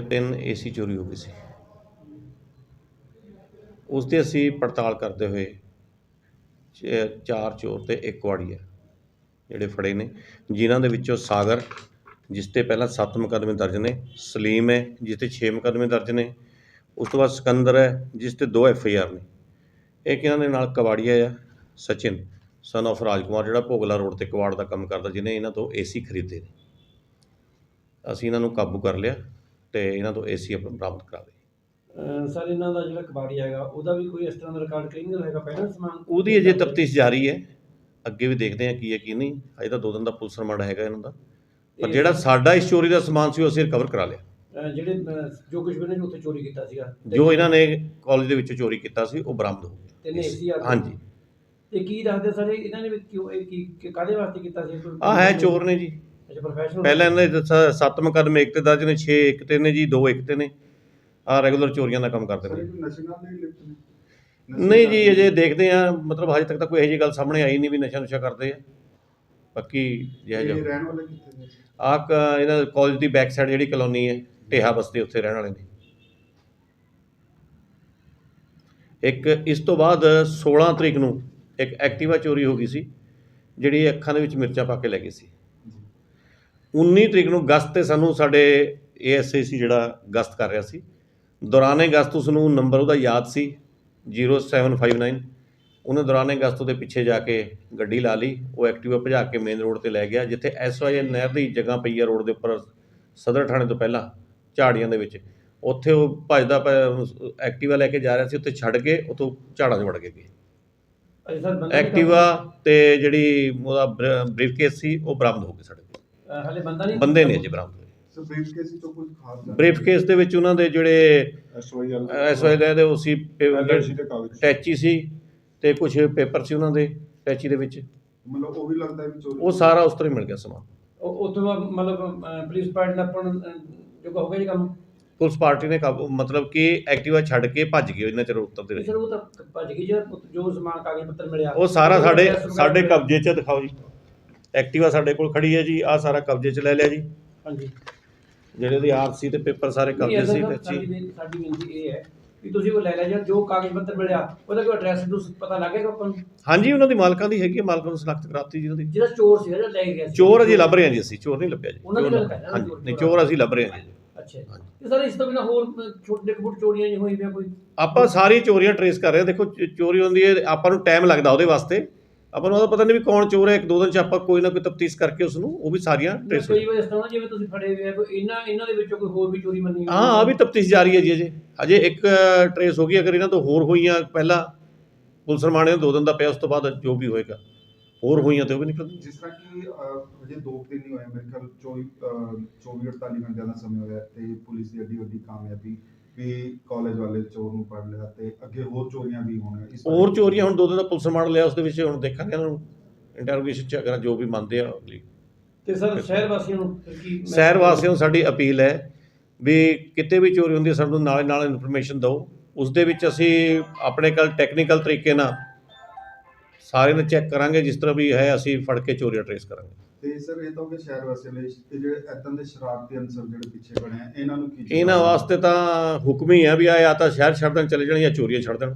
ਤਿੰਨ ਏਸੀ ਚੋਰੀ ਹੋ ਗਈ ਸੀ। ਉਸ ਤੇ ਅਸੀਂ ਪੜਤਾਲ ਕਰਦੇ ਹੋਏ ਚਾਰ ਚੋਰ ਤੇ ਇੱਕ ਵਾੜੀਆ ਜਿਹੜੇ ਫੜੇ ਨੇ, ਜਿਨ੍ਹਾਂ ਦੇ ਵਿੱਚੋਂ ਸਾਗਰ, ਜਿਸ ਤੇ ਪਹਿਲਾਂ 7 ਮੁਕੱਦਮੇ ਦਰਜ ਨੇ, ਸਲੀਮ ਹੈ, ਜਿਸ ਤੇ 6 ਮੁਕੱਦਮੇ ਦਰਜ ਨੇ, ਉਸ ਤੋਂ ਬਾਅਦ ਸਿਕੰਦਰ ਹੈ, ਜਿਸ ਤੇ 2 ਐਫ ਆਈ ਆਰ ਨੇ। ਇੱਕ ਇਹਨਾਂ ਦੇ ਨਾਲ? ਕਵਾੜੀਆ ਆ ਸਚਿਨ ਸਨ of ਰਾਜਕੁਮਾਰ, ਜਿਹੜਾ ਭੋਗਲਾ ਰੋਡ ਤੇ ਕਵਾੜ ਦਾ ਕੰਮ ਕਰਦਾ, ਜਿਹਨੇ ਇਹਨਾਂ ਤੋਂ ਏਸੀ ਖਰੀਦੇ ਨੇ। ਅਸੀਂ ਇਹਨਾਂ ਨੂੰ ਕਾਬੂ ਕਰ ਲਿਆ। ਤੇ ਇਹਨਾਂ ਤੋਂ ਏਸੀ ਆਪਣਾ ਬਰਾਮਦ ਕਰਾ ਲਏ ਅਹ ਸਰ ਇਹਨਾਂ ਦਾ ਜਿਹੜਾ ਕਬਾੜੀ ਹੈਗਾ ਉਹਦਾ ਵੀ ਕੋਈ ਇਸ ਤਰ੍ਹਾਂ ਦਾ ਰਿਕਾਰਡ ਕ੍ਰਿਮੀਨਲ ਹੈਗਾ ਪਹਿਲਾਂ ਸਮਾਨ? ਉਹਦੀ ਅਜੇ ਤਫਤੀਸ਼ ਜਾਰੀ ਹੈ। ਅੱਗੇ ਵੀ ਦੇਖਦੇ ਹਾਂ ਕੀ ਹੈ ਕੀ ਨਹੀਂ। ਅਜੇ ਤਾਂ ਦੋ ਦਿਨ ਦਾ ਪੁਲਿਸ ਰਿਮਾਂਡ ਹੈਗਾ ਇਹਨਾਂ ਦਾ। ਪਰ ਜਿਹੜਾ ਸਾਡਾ ਇਸ ਚੋਰੀ ਦਾ ਸਮਾਨ ਸੀ ਉਹ ਅਸੀਂ ਰਿਕਵਰ ਕਰਾ ਲਿਆ। ਜਿਹੜੇ ਜੋ ਕੁਝ ਵੀ ਨੇ ਉੱਥੇ ਚੋਰੀ ਕੀਤਾ ਸੀਗਾ। ਜੋ ਇਹਨਾਂ ਨੇ ਕਾਲਜ ਦੇ ਵਿੱਚੋਂ ਚੋਰੀ ਕੀਤਾ ਸੀ ਉਹ ਬਰਾਮਦ ਹੋ ਤਿੰਨ ਏਸੀ ਆ ਗਿਆ ਹਾਂਜੀ। ਤੇ ਕੀ ਦੱਸਦੇ ਸਰ ਇਹ- ਇਹਨਾਂ ਨੇ ਵੀ ਕਿਉਂ ਇਹ ਕਿ ਕਾਦੇ ਵਾਸਤੇ ਕੀਤਾ ਸੀ? ਆ ਹੈ ਚੋਰ ਨੇ ਜੀ। ਅੱਛਾ ਪ੍ਰੋਫੈਸ਼ਨਲ ਪਹਿਲਾਂ ਇਹਨਾਂ ਦੇ ਸ- ਸੱਤ ਮੁਕੱਦਮੇ ਇੱਕ ਤੇ ਦਰਜ ਨੇ 6 ਇੱਕ ਤੇ ਨੇ ਜੀ ਦੋ ਇੱਕ ਤੇ ਨੇ। ਆ ਰੈਗੂਲਰ ਚੋਰੀਆਂ ਦਾ ਕੰਮ ਕਰਦੇ ਨੇ। ਨਸ਼ੇ ਨਾਲ ਨਹੀਂ ਲਿਪਤ ਨੇ। ਨਹੀਂ ਜੀ ਅਜੇ ਦੇਖਦੇ ਆ ਮਤਲਬ ਹਜੇ ਤੱਕ ਤਾਂ ਕੋਈ ਇਹੋ ਜਿਹੀ ਗੱਲ ਸਾਹਮਣੇ ਆਈ ਨਹੀਂ ਵੀ ਨਸ਼ਾ ਨੁਸ਼ਾ ਕਰਦੇ ਆ। ਬਾਕੀ ਜਿਹੜਾ ਇਹ ਜੋ ਰਹਿਣ ਵਾਲੇ ਕਿੱਥੇ ਨੇ? ਆ ਇਹਨਾਂ ਕਾਲਜ ਦੀ ਬੈਕ ਸਾਈਡ ਜਿਹੜੀ ਕਲੋਨੀ ਹੈ ਢੇਹਾ ਬਸਤੀ ਉੱਥੇ ਰਹਿਣ ਵਾਲੇ ਨੇ। ਇੱਕ ਇਸ ਤੋਂ ਬਾਅਦ 16 ਤਰੀਕ ਨੂੰ ਇੱਕ ਐਕਟਿਵਾ ਚੋਰੀ ਹੋ ਗਈ ਸੀ ਜਿਹੜੀ ਅੱਖਾਂ ਦੇ ਵਿੱਚ ਮਿਰਚਾਂ ਪਾ ਕੇ ਲੈ ਗਈ ਸੀ। 19 ਤਰੀਕ ਨੂੰ ਗਸਤ ਤੇ ਸਾਨੂੰ ਸਾਡੇ ਏਐਸਏ ਸੀ ਜਿਹੜਾ ਗਸਤ ਕਰ ਰਿਹਾ ਸੀ। ਦੌਰਾਨੇ ਗਸਤ ਉਸ ਨੂੰ ਨੰਬਰ ਉਹਦਾ ਯਾਦ ਸੀ 0759 ਉਹਨੇ ਦੌਰਾਨੇ ਗਸਤ ਉਹਦੇ ਪਿੱਛੇ ਜਾ ਕੇ ਗੱਡੀ ਲਾ ਲਈ ਉਹ ਐਕਟਿਵਾ ਭਜਾ ਕੇ ਮੇਨ ਰੋਡ ਤੇ ਲੈ ਗਿਆ ਜਿੱਥੇ ਐਸਵਾਈ ਨਹਿਰ ਦੀ ਜਗ੍ਹਾ ਪਈ ਆ ਰੋਡ ਦੇ ਉੱਪਰ ਸਦਰ ਥਾਣੇ ਤੋਂ ਪਹਿਲਾਂ ਝਾੜੀਆਂ ਦੇ ਵਿੱਚ। ਉੱਥੇ ਉਹ ਭਜਦਾ ਐਕਟਿਵਾ ਲੈ ਕੇ ਜਾ ਰਿਹਾ ਸੀ ਉੱਥੇ ਛੱਡ ਕੇ ਉਤੋਂ ਝਾੜਾਂ 'ਚ ਵੜ ਕੇ ਗਏ। ਐਕਟਿਵਾ ਤੇ ਜਿਹੜੀ ਉਹਦਾ ਬ੍ਰੀਫ ਕੇਸ ਸੀ ਉਹ ਬਰਾਮਦ ਹੋ ਗਏ ਸਾਡੇ ਕੋਲ। ਹਲੇ ਬੰਦਾ ਨਹੀਂ ਬੰਦੇ ਨੇ ਅਜੇ ਬਰਾਮਦ ਹੋਏ। ਸੋ ਬਰੀਫ ਕੇਸ ਤੋਂ ਕੁਝ ਖਾਸ ਬ੍ਰੀਫ ਕੇਸ ਦੇ ਵਿੱਚ ਉਹਨਾਂ ਦੇ ਜਿਹੜੇ ਐਸਵਾਈਐਲ ਐਸਵਾਈ ਦੇ ਉਹ ਸੀ LIC ਦੇ ਕਾਗਜ਼। ਟੈਚੀ ਸੀ ਤੇ ਕੁਝ ਪੇਪਰ ਸੀ ਉਹਨਾਂ ਦੇ ਟੈਚੀ ਦੇ ਵਿੱਚ। ਮਤਲਬ ਉਹ ਵੀ ਲੱਗਦਾ ਵੀ ਚੋਰੀ ਉਹ ਸਾਰਾ ਉਸ ਤਰ੍ਹਾਂ ਹੀ ਮਿਲ ਗਿਆ ਸਮਾਨ। ਉਹ ਉੱਥੋਂ ਬਾਅਦ ਮਤਲਬ ਅਹ, ਪੁਲਿਸ ਪਾਰਟੀ ਦਾ ਆਪਾਂ ਨੂੰ, ਅਹ, ਜੋ ਹੋ ਗਿਆ ਜੀ ਕੰਮ? ਪੁਲਿਸ ਪਾਰਟੀ ਨੇ ਕਾਬੂ ਮਤਲਬ ਕਿ ਐਕਟਿਵਾ ਛੱਡ ਕੇ ਭੱਜ ਗਏ ਇੰਨਾ ਚਿਰ ਉਤਰਦੇ ਰਹੇ ਸਰ ਉਹ ਤਾਂ ਭੱਜ ਗਈ ਜਿਹੜਾ ਜੋ ਸਮਾਨ ਕਾਗਜ਼ ਪੱਤਰ ਮਿਲਿਆ? ਉਹ ਸਾਰਾ ਸਾਡੇ ਸਾਡੇ। ਕਬਜ਼ੇ 'ਚ ਦਿਖਾਓ ਜੀ। ਐਕਟਿਵਾ ਸਾਡੇ ਕੋਲ ਖੜੀ ਹੈ ਜੀ ਆ ਸਾਰਾ ਕਬਜ਼ੇ 'ਚ ਲੈ ਲਿਆ ਜੀ। ਹਾਂਜੀ। ਜਿਹੜੇ ਉਹਦੀ ਆਰਸੀ ਤੇ ਪੇਪਰ ਸਾਰੇ ਕਬਜ਼ੇ ਸੀ ਤਾਂ ਸਾਡੀ ਬੇਨਤੀ ਸਾਡੀ ਬੇਨਤੀ ਇਹ ਹੈ ਕਿ ਤੁਸੀਂ ਉਹ ਲੈ ਲਿਆ ਜਾਂ ਜੋ ਕਾਗਜ਼ ਪੱਤਰ ਮਿਲਿਆ ਉਹਦਾ ਕੋਈ ਐਡਰੈਸ ਨੂੰ ਪਤਾ ਲੱਗੇਗਾ ਆਪਾਂ ਨੂੰ? ਹਾਂਜੀ ਉਹਨਾਂ ਦੀ ਮਾਲਕਾਂ ਦੀ ਹੈਗੀ ਹੈ ਮਾਲਕਾਂ ਨੂੰ ਸਨਾਖਤ ਕਰਾਤੀ ਜੀ ਉਹਦੀ। ਜਿਹੜਾ ਚੋਰ ਸੀ ਜਿਹੜਾ ਲੈ ਗਿਆ ਸੀ। ਚੋਰ ਅਜੇ ਲੱਭ ਰਹੇ ਹਾਂ ਜੀ ਅਸੀਂ ਚੋਰ ਨਹੀਂ ਲੱਭਿਆ ਜੀ। ਉਹਨਾਂ ਦੀ ਚੋਰ ਗੱਲ ਲੱਭ- ਕਰ ਰਿਹਾ, ਹਾਂਜੀ ਚੋਰ- ਨਹੀਂ ਚੋਰ ਅਸੀਂ ਲੱਭ ਰਹੇ ਹਾਂ ਜੀ। ਅੱਛਾ ਜੀ। ਤੇ ਸਰ ਇਸ ਤੋਂ ਬਿਨਾਂ ਹੋਰ ਛੋਟੇ ਕੁੱਟ ਚੋਰੀਆਂ ਨਹੀਂ ਹੋਈ ਪਿਆ ਕੋਈ? ਆਪਾਂ ਸਾਰੀ ਚੋਰੀਆਂ ਟਰੇਸ ਕਰ ਰਹੇ ਹਾਂ। ਦੇਖੋ ਚ- ਚੋਰੀ ਹੁੰਦੀ ਹੈ ਆਪਾਂ ਨੂੰ ਟਾਈਮ ਲੱਗਦਾ ਉਹਦੇ ਵਾਸਤੇ। ਆਪਾਂ ਨੂੰ ਉਹਦਾ ਪਤਾ ਨਹੀਂ ਵੀ ਕੌਣ ਚੋਰ ਹੈ ਇੱਕ ਦੋ ਦਿਨ ਚ ਆਪਾਂ ਕੋਈ ਨਾ ਕੋਈ ਤਫਤੀਸ਼ ਕਰਕੇ ਉਸ ਨੂੰ ਉਹ ਵੀ ਸਾਰੀਆਂ ਟਰੇਸ ਹੋ ਕਈ ਵਾਰ ਇਸ ਤਰ੍ਹਾਂ ਜਿਵੇਂ ਤੁਸੀਂ ਫੜੇ ਹੋਏ ਆ ਕੋਈ ਇਹਨਾਂ ਇਹਨਾਂ ਦੇ ਵਿੱਚੋਂ ਕੋਈ ਹੋਰ ਵੀ ਚੋਰੀ ਮੰਨੀ ਹਾਂ ਆ ਵੀ ਤਫਤੀਸ਼ ਜਾਰੀ ਹੈ ਜੀ ਅਜੇ। ਅਜੇ ਇੱਕ ਟਰੇਸ ਹੋ ਗਈ ਅਗਰ ਇਹਨਾਂ ਤੋਂ ਹੋਰ ਹੋਈਆਂ ਪਹਿਲਾਂ ਪੁਲਿਸ ਰਮਾਣੇ ਨੂੰ ਦੋ ਦਿਨ ਦਾ ਪਿਆ ਉਸ ਤੋਂ ਬਾਅਦ ਜੋ ਵੀ ਹੋਏਗਾ। ਹੋਰ ਹੋਈਆਂ ਤੇ ਉਹ ਵੀ ਨਿਕਲ ਜਿਸ ਤਰ੍ਹਾਂ ਕਿ ਅਹ, ਹਜੇ ਦੋ ਕੁ ਦਿਨ ਨਹੀਂ ਹੋਏ ਮੇਰੇ ਖਿਆਲ 24 ਅਹ, 24 48 ਘੰਟਿਆਂ ਦਾ ਸਮਾਂ ਹੋਇਆ ਤੇ ਪੁਲਿਸ ਦੀ ਅੱਡੀ ਵੱਡੀ ਕਾਮਯਾਬੀ ਵੀ ਕਾਲਜ ਵਾਲੇ ਚੋਰ ਨੂੰ ਫੜ ਲਿਆ ਤੇ ਅੱਗੇ ਹੋਰ ਚੋਰੀਆਂ ਵੀ ਹੋਣੀਆਂ ਇਸ ਬਾਰੇ- ਹੋਰ ਚੋਰੀਆਂ ਹੁਣ ਦੋ ਦਿਨ ਦਾ ਪੁਲਿਸ ਰਿਮਾਂਡ ਲਿਆ ਉਸ ਦੇ ਵਿੱਚ ਹੁਣ ਦੇਖਾਂਗੇ ਇਹਨਾਂ ਨੂੰ ਇੰਟਰੋਗੇਸ਼ਨ ਚ ਅਗਰ ਜੋ ਵੀ ਮੰਨਦੇ ਆ ਅਗਲੀ। ਤੇ ਸਰ ਸ਼ਹਿਰ ਵਾਸੀਆਂ ਨੂੰ ਫਿਰ ਕੀ message ਸ਼ਹਿਰ ਵਾਸੀਆਂ ਨੂੰ ਸਾਡੀ ਅਪੀਲ ਹੈ ਵੀ ਕਿਤੇ ਵੀ ਚੋਰੀ ਹੁੰਦੀ ਹੈ ਸਾਨੂੰ ਨਾਲ ਨਾਲ ਇਨਫੋਰਮੇਸ਼ਨ ਦਿਓ। ਉਸ ਦੇ ਵਿੱਚ ਅਸੀਂ ਆਪਣੇ ਕੋਲ ਟੈਕਨੀਕਲ ਤਰੀਕੇ ਨਾਲ ਸਾਰੇ ਨੂੰ ਚੈੱਕ ਕਰਾਂਗੇ ਜਿਸ ਤਰ੍ਹਾਂ ਵੀ ਹੈ ਅਸੀਂ ਫੜ ਕੇ ਚੋਰੀਆਂ ਟਰੇਸ ਕਰਾਂਗੇ। ਤੇ ਸਰ ਇਹ ਤਾਂ ਹੋ ਗਿਆ ਸ਼ਹਿਰ ਵਾਸੀਆਂ ਲਈ ਤੇ ਜਿਹੜੇ ਇਦਾਂ ਦੇ ਸ਼ਰਾਰਤੀ ਅਨਸਰ ਜਿਹੜੇ ਪਿੱਛੇ ਬਣੇ ਆ ਇਹਨਾਂ ਨੂੰ ਕੀ ਇਹਨਾਂ ਵਾਸਤੇ ਤਾਂ ਹੁਕਮ ਹੀ ਹੈ ਵੀ ਆ ਜਾਂ ਤਾਂ ਸ਼ਹਿਰ ਛੱਡ ਦੇਣ ਚਲੇ ਜਾਣ ਜਾਂ ਚੋਰੀਆਂ ਛੱਡ ਦੇਣ।